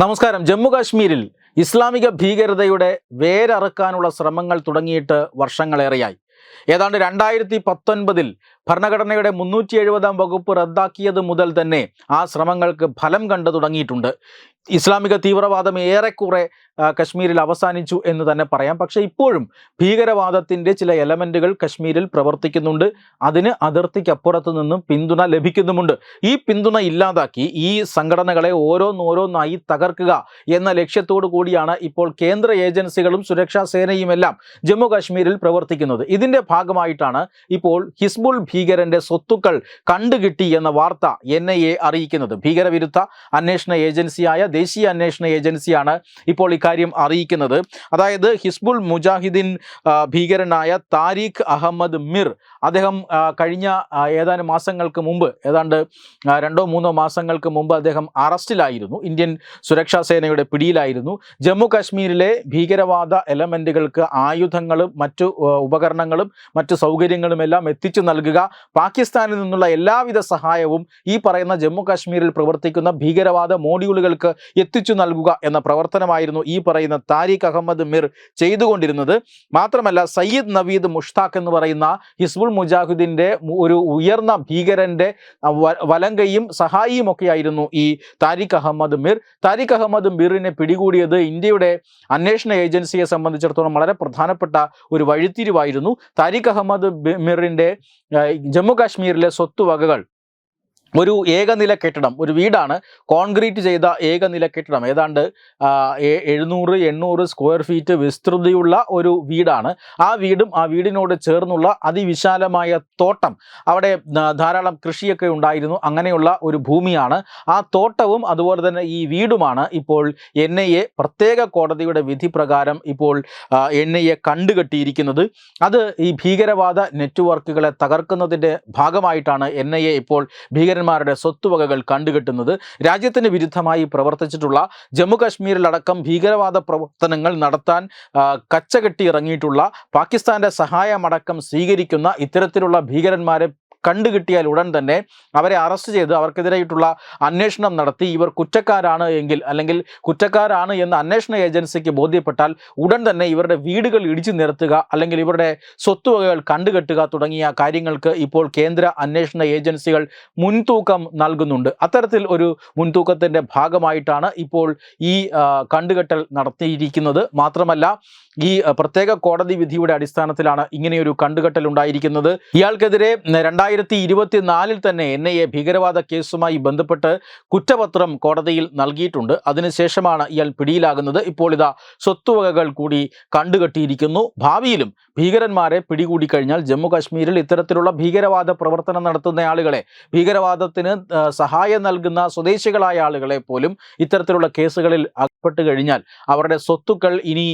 നമസ്കാരം. ജമ്മു കാശ്മീരിൽ ഇസ്ലാമിക ഭീകരതയുടെ വേരറുക്കാനുള്ള ശ്രമങ്ങൾ തുടങ്ങിയിട്ട് വർഷങ്ങളേറെയായി. ഏതാണ്ട് രണ്ടായിരത്തി പത്തൊൻപതിൽ ഭരണഘടനയുടെ മുന്നൂറ്റി എഴുപതാം വകുപ്പ് റദ്ദാക്കിയത് മുതൽ തന്നെ ആ ശ്രമങ്ങൾക്ക് ഫലം കണ്ടു തുടങ്ങിയിട്ടുണ്ട്. ഇസ്ലാമിക തീവ്രവാദം ഏറെക്കുറെ കശ്മീരിൽ അവസാനിച്ചു എന്ന് തന്നെ പറയാം. പക്ഷേ ഇപ്പോഴും ഭീകരവാദത്തിന്റെ ചില എലമെന്റുകൾ കശ്മീരിൽ പ്രവർത്തിക്കുന്നുണ്ട്. അതിന് അതിർത്തിക്കപ്പുറത്ത് നിന്നും പിന്തുണ ലഭിക്കുന്നുമുണ്ട്. ഈ പിന്തുണ ഇല്ലാതാക്കി ഈ സംഘടനകളെ ഓരോന്നോരോന്നായി തകർക്കുക എന്ന ലക്ഷ്യത്തോടു കൂടിയാണ് ഇപ്പോൾ കേന്ദ്ര ഏജൻസികളും സുരക്ഷാ സേനയുമെല്ലാം ജമ്മു കാശ്മീരിൽ പ്രവർത്തിക്കുന്നത്. ഇതിന്റെ ഭാഗമായിട്ടാണ് ഇപ്പോൾ ഹിസ്ബുൾ ഭീകരന്റെ സ്വത്തുക്കൾ കണ്ടുകിട്ടി എന്ന വാർത്ത എൻ അറിയിക്കുന്നത്. ഭീകരവിരുദ്ധ അന്വേഷണ ഏജൻസിയായ ദേശീയ അന്വേഷണ ഏജൻസിയാണ് ഇപ്പോൾ ഇക്കാര്യം അറിയിക്കുന്നത്. അതായത് ഹിസ്ബുൾ മുജാഹിദ്ദീൻ ഭീകരനായ താരിഖ് അഹമ്മദ് മിർ അദ്ദേഹം കഴിഞ്ഞ ഏതാനും മാസങ്ങൾക്ക് മുമ്പ് ഏതാണ്ട് രണ്ടോ മൂന്നോ മാസങ്ങൾക്ക് മുമ്പ് അദ്ദേഹം അറസ്റ്റിലായിരുന്നു. ഇന്ത്യൻ സുരക്ഷാ സേനയുടെ പിടിയിലായിരുന്നു. ജമ്മു കാശ്മീരിലെ ഭീകരവാദ എലമെന്റുകൾക്ക് ആയുധങ്ങളും മറ്റു ഉപകരണങ്ങളും മറ്റു സൗകര്യങ്ങളുമെല്ലാം എത്തിച്ചു നൽകുക പാകിസ്ഥാനിൽ നിന്നുള്ള എല്ലാവിധ സഹായവും ഈ പറയുന്ന ജമ്മു കാശ്മീരിൽ പ്രവർത്തിക്കുന്ന ഭീകരവാദ മോഡ്യൂളുകൾക്ക് എത്തിച്ചു നൽകുക എന്ന പ്രവർത്തനമായിരുന്നു ഈ പറയുന്ന താരിഖ് അഹമ്മദ് മിർ ചെയ്തുകൊണ്ടിരുന്നത്. മാത്രമല്ല സയ്യിദ് നവീദ് മുഷ്താഖ് എന്ന് പറയുന്ന ഹിസ്ബുൾ മുജാഹിദിന്റെ ഒരു ഉയർന്ന വ- വലങ്കയും സഹായിയും ഒക്കെയായിരുന്നു ഈ താരിഖ് അഹമ്മദ് മിർ. താരിഖ് അഹമ്മദ് മിറിനെ പിടികൂടിയത് ഇന്ത്യയുടെ അന്വേഷണ ഏജൻസിയെ സംബന്ധിച്ചിടത്തോളം വളരെ പ്രധാനപ്പെട്ട ഒരു വഴിത്തിരിവായിരുന്നു. താരിഖ് അഹമ്മദ് മിറിന്റെ ജമ്മു കാശ്മീരിലെ സ്വത്തുവകകൾ ഒരു ഏകനില കെട്ടിടം ഒരു വീടാണ് കോൺക്രീറ്റ് ചെയ്ത ഏകനില കെട്ടിടം. ഏതാണ്ട് എഴുന്നൂറ് എണ്ണൂറ് സ്ക്വയർ ഫീറ്റ് വിസ്തൃതിയുള്ള ഒരു വീടാണ്. ആ വീടും ആ വീടിനോട് ചേർന്നുള്ള അതിവിശാലമായ തോട്ടം. അവിടെ ധാരാളം കൃഷിയൊക്കെ ഉണ്ടായിരുന്നു. അങ്ങനെയുള്ള ഒരു ഭൂമിയാണ്. ആ തോട്ടവും അതുപോലെ തന്നെ ഈ വീടുമാണ് ഇപ്പോൾ എൻ ഐ എ പ്രത്യേക കോടതിയുടെ വിധി പ്രകാരം ഇപ്പോൾ എൻ ഐ എ കണ്ടുകെട്ടിയിരിക്കുന്നത്. അത് ഈ ഭീകരവാദ നെറ്റ്വർക്കുകളെ തകർക്കുന്നതിന്റെ ഭാഗമായിട്ടാണ് എൻ ഐ എ ഇപ്പോൾ ഭീകരന്മാരുടെ സ്വത്തുവകകൾ കണ്ടുകെട്ടുന്നത് രാജ്യത്തിന് വിരുദ്ധമായി പ്രവർത്തിച്ചിട്ടുള്ള ജമ്മു കാശ്മീരിലടക്കം ഭീകരവാദ പ്രവർത്തനങ്ങൾ നടത്താൻ കച്ചകെട്ടി ഇറങ്ങിയിട്ടുള്ള പാകിസ്ഥാന്റെ സഹായമടക്കം സ്വീകരിക്കുന്ന ഇത്തരത്തിലുള്ള ഭീകരന്മാരെ കണ്ടുകിട്ടിയാൽ ഉടൻ തന്നെ അവരെ അറസ്റ്റ് ചെയ്ത് അവർക്കെതിരായിട്ടുള്ള അന്വേഷണം നടത്തി. ഇവർ കുറ്റക്കാരാണ് എങ്കിൽ അല്ലെങ്കിൽ കുറ്റക്കാരാണ് എന്ന് അന്വേഷണ ഏജൻസിക്ക് ബോധ്യപ്പെട്ടാൽ ഉടൻ തന്നെ ഇവരുടെ വീടുകൾ ഇടിച്ചു നിരത്തുക അല്ലെങ്കിൽ ഇവരുടെ സ്വത്തുവകകൾ കണ്ടുകെട്ടുക തുടങ്ങിയ കാര്യങ്ങൾക്ക് ഇപ്പോൾ കേന്ദ്ര അന്വേഷണ ഏജൻസികൾ മുൻതൂക്കം നൽകുന്നുണ്ട്. അത്തരത്തിൽ ഒരു മുൻതൂക്കത്തിന്റെ ഭാഗമായിട്ടാണ് ഇപ്പോൾ ഈ കണ്ടുകെട്ടൽ നടത്തിയിരിക്കുന്നത്. മാത്രമല്ല ഈ പ്രത്യേക കോടതി വിധിയുടെ അടിസ്ഥാനത്തിലാണ് ഇങ്ങനെയൊരു കണ്ടുകെട്ടൽ ഉണ്ടായിരിക്കുന്നത്. ഇയാൾക്കെതിരെ രണ്ടായിരത്തി ഇരുപത്തിനാലിൽ തന്നെ എൻ ഐ എ ഭീകരവാദ കേസുമായി ബന്ധപ്പെട്ട് കുറ്റപത്രം കോടതിയിൽ നൽകിയിട്ടുണ്ട്. അതിനുശേഷമാണ് ഇയാൾ പിടിയിലാകുന്നത്. ഇപ്പോൾ ഇതാ സ്വത്തുവകകൾ കൂടി കണ്ടുകെട്ടിയിരിക്കുന്നു. ഭാവിയിലും ഭീകരന്മാരെ പിടികൂടി കഴിഞ്ഞാൽ ജമ്മു കാശ്മീരിൽ ഇത്തരത്തിലുള്ള ഭീകരവാദ പ്രവർത്തനം നടത്തുന്ന ആളുകളെ ഭീകരവാദത്തിന് സഹായം നൽകുന്ന സ്വദേശികളായ ആളുകളെ പോലും ഇത്തരത്തിലുള്ള കേസുകളിൽ അകപ്പെട്ട് കഴിഞ്ഞാൽ അവരുടെ സ്വത്തുക്കൾ ഇനി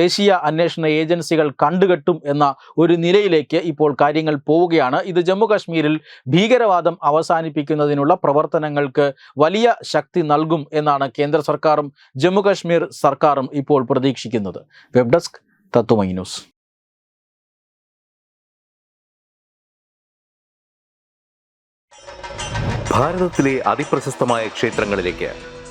ദേശീയ അന്വേഷണ ഏജൻസികൾ കണ്ടുകെട്ടും എന്ന ഒരു നിലയിലേക്ക് ഇപ്പോൾ കാര്യങ്ങൾ പോവുകയാണ്. ഇത് ജമ്മു കാശ്മീരിൽ ഭീകരവാദം അവസാനിപ്പിക്കുന്നതിനുള്ള പ്രവർത്തനങ്ങൾക്ക് വലിയ ശക്തി നൽകും എന്നാണ് കേന്ദ്ര സർക്കാരും ജമ്മു കാശ്മീർ സർക്കാരും ഇപ്പോൾ പ്രതീക്ഷിക്കുന്നത്. Web desk Tatwamayi news. ഭാരതത്തിലെ ക്ഷേത്രങ്ങളിലേക്ക്